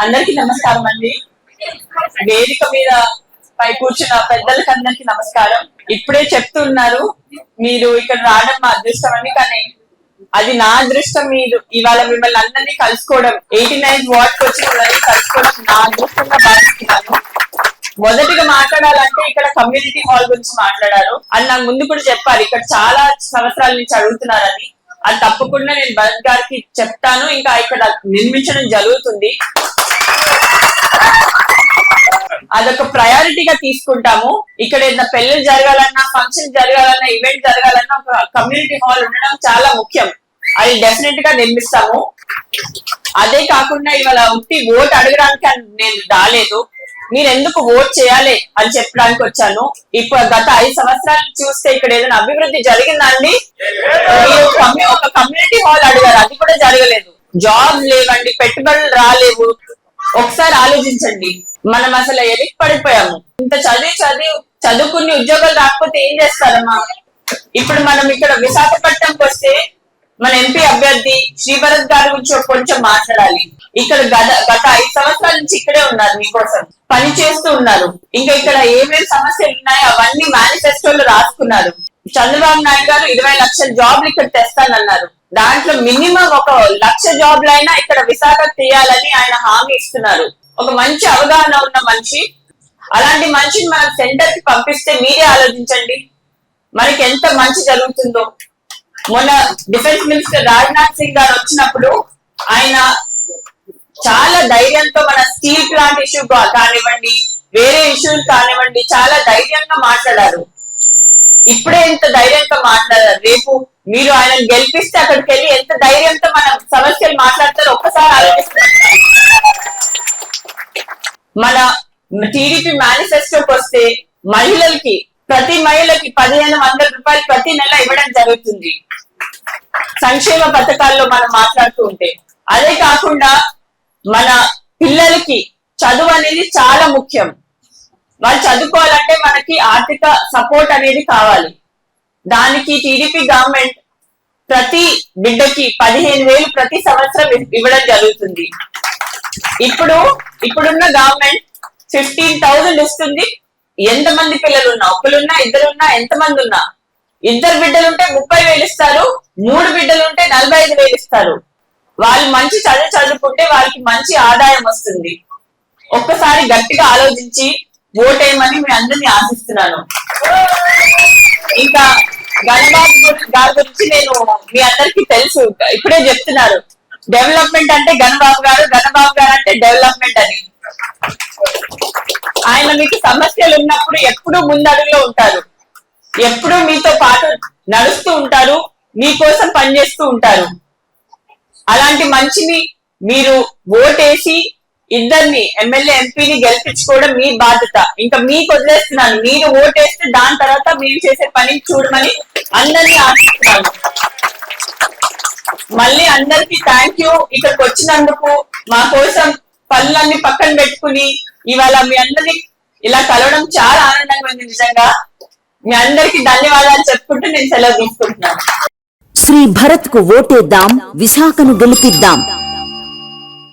అందరికీ నమస్కారం అండి. వేదిక మీద పై కూర్చున్న పెద్దలకి అందరికి నమస్కారం. ఇప్పుడే చెప్తున్నారు మీరు ఇక్కడ రావడం మా అదృష్టం అని కానీ అది నా అదృష్టం మీరు ఇవాళ మిమ్మల్ని అందరినీ కలుసుకోవడం ఎయిటీ నైన్ వార్డ్ వచ్చిన వాళ్ళని కలుసుకోవడం నా అదృష్టంగా భావిస్తున్నాను. మొదటిగా మాట్లాడాలంటే ఇక్కడ కమ్యూనిటీ హాల్ గురించి మాట్లాడారు. అని నాకు ముందు కూడా చెప్పారు ఇక్కడ చాలా సంవత్సరాల నుంచి అడుగుతున్నారని. అది తప్పకుండా నేను భరత్ గారికి చెప్తాను. ఇంకా ఇక్కడ నిర్మించడం జరుగుతుంది. అదొక ప్రయారిటీగా తీసుకుంటాము. ఇక్కడ ఏదైనా పెళ్ళి జరగాలన్నా ఫంక్షన్ జరగాలన్నా ఈవెంట్ జరగాలన్నా ఒక కమ్యూనిటీ హాల్ ఉండడం చాలా ముఖ్యం. అది డెఫినెట్గా నిర్మిస్తాము. అదే కాకుండా ఇవాళ ఉట్టి ఓట్ అడగడానికి అని నేను రాలేదు. మీరు ఎందుకు ఓట్ చేయాలి అని చెప్పడానికి వచ్చాను. ఇప్పుడు గత ఐదు సంవత్సరాలు చూస్తే ఇక్కడ ఏదైనా అభివృద్ధి జరిగిందండి ఒక కమ్యూనిటీ హాల్ అడిగారు. అది కూడా జరగలేదు. జాబ్ లేవండి పెట్టుబడులు రాలేవు ఒకసారి ఆలోచించండి. మనం అసలు ఎలికి పడిపోయాము. ఇంత చదివి చదివి చదువుకుని ఉద్యోగాలు రాకపోతే ఏం చేస్తారమ్మా? ఇప్పుడు మనం ఇక్కడ విశాఖపట్నంకి వస్తే మన ఎంపీ అభ్యర్థి శ్రీభరత్ గారి గురించి కొంచెం మాట్లాడాలి. ఇక్కడ గత గత ఐదు సంవత్సరాల నుంచి ఇక్కడే ఉన్నారు మీకోసం. పని చేస్తూ ఉన్నారు. ఇంకా ఇక్కడ ఏమేమి సమస్యలు ఉన్నాయో అవన్నీ మేనిఫెస్టోలో రాసుకున్నారు. చంద్రబాబు నాయుడు గారు ఇరవై లక్షల జాబ్లు ఇక్కడ తెస్తానన్నారు. దాంట్లో మినిమం ఒక లక్ష జాబ్లు అయినా ఇక్కడ విశాఖ తీయాలని ఆయన హామీ ఇస్తున్నారు. ఒక మంచి అవగాహన ఉన్న మనిషి. అలాంటి మనిషిని మనం సెంటర్కి పంపిస్తే మీరే ఆలోచించండి. మనకి ఎంత మంచి జరుగుతుందో. మొన్న డిఫెన్స్ మినిస్టర్ రాజ్నాథ్ సింగ్ గారు వచ్చినప్పుడు ఆయన చాలా ధైర్యంతో మన స్టీల్ ప్లాంట్ ఇష్యూ కానివ్వండి వేరే ఇష్యూస్ కానివ్వండి చాలా ధైర్యంగా మాట్లాడారు. ఇప్పుడే ఎంత ధైర్యంతో మాట్లాడారు. రేపు మీరు ఆయన గెలిపిస్తే అక్కడికి వెళ్ళి ఎంత ధైర్యంతో మన సమస్యలు మాట్లాడతారో ఒక్కసారి ఆలోచిస్తారు మన టీడీపీ మేనిఫెస్టోకి వస్తే మహిళలకి ప్రతి మహిళకి పదిహేను వందల రూపాయలు ప్రతి నెల ఇవ్వడం జరుగుతుంది. సంక్షేమ పథకాల్లో మనం మాట్లాడుతూ ఉంటే. అదే కాకుండా మన పిల్లలకి చదువు అనేది చాలా ముఖ్యం. వాళ్ళు చదువుకోవాలంటే మనకి ఆర్థిక సపోర్ట్ అనేది కావాలి. దానికి టీడీపీ గవర్నమెంట్ ప్రతి బిడ్డకి పదిహేను వేలు ప్రతి సంవత్సరం ఇవ్వడం జరుగుతుంది. ఇప్పుడు ఇప్పుడున్న గవర్నమెంట్ ఫిఫ్టీన్ థౌజండ్ ఇస్తుంది. ఎంత మంది పిల్లలు ఉన్నా ఒకరున్నా ఇద్దరున్నా ఎంత మంది ఉన్నా ఇద్దరు బిడ్డలుంటే ముప్పై వేలు ఇస్తారు మూడు బిడ్డలుంటే నలభై ఐదు వేలు ఇస్తారు. వాళ్ళు మంచి చదువు చదువుకుంటే వాళ్ళకి మంచి ఆదాయం వస్తుంది. ఒక్కసారి గట్టిగా ఆలోచించి ఓటేయమని మీ అందరినీ ఆశిస్తున్నాను. ఇంకా గణబాబు గారి గురించి నేను మీ అందరికి తెలుసు. ఇప్పుడే చెప్తున్నారు. డెవలప్మెంట్ అంటే గణబాబు గారు గణబాబు గారు అంటే డెవలప్మెంట్ అని. ఆయన మీకు సమస్యలు ఉన్నప్పుడు ఎప్పుడు ముందడుగులో ఉంటారు. ఎప్పుడూ మీతో పాటు నడుస్తూ ఉంటారు మీకోసం పనిచేస్తూ ఉంటారు. అలాంటి మంచిని మీరు ఓటేసి ఇద్దరిని ఎమ్మెల్యే ఎంపీని గెలిపించుకోవడం మీ బాధ్యత. ఇంకా మీకు వదిలేస్తున్నాను. మీరు ఓటేస్తే దాని తర్వాత మీరు చేసే పని చూడమని అందరినీ ఆశిస్తున్నాను. మళ్ళీ అందరికి థ్యాంక్ యూ ఇక్కడికి వచ్చినందుకు మా కోసం పనులన్నీ పక్కన పెట్టుకుని ఇవాళ మీ అందరినీ ఇలా కలవడం చాలా ఆనందంగా ఉంది నిజంగా. మీ అందరికి ధన్యవాదాలు చెప్పుకుంటూ నేను సెలవు తీసుకుంటున్నాను. శ్రీ భరత్కు ఓటేద్దాం విశాఖను గెలిపిద్దాం.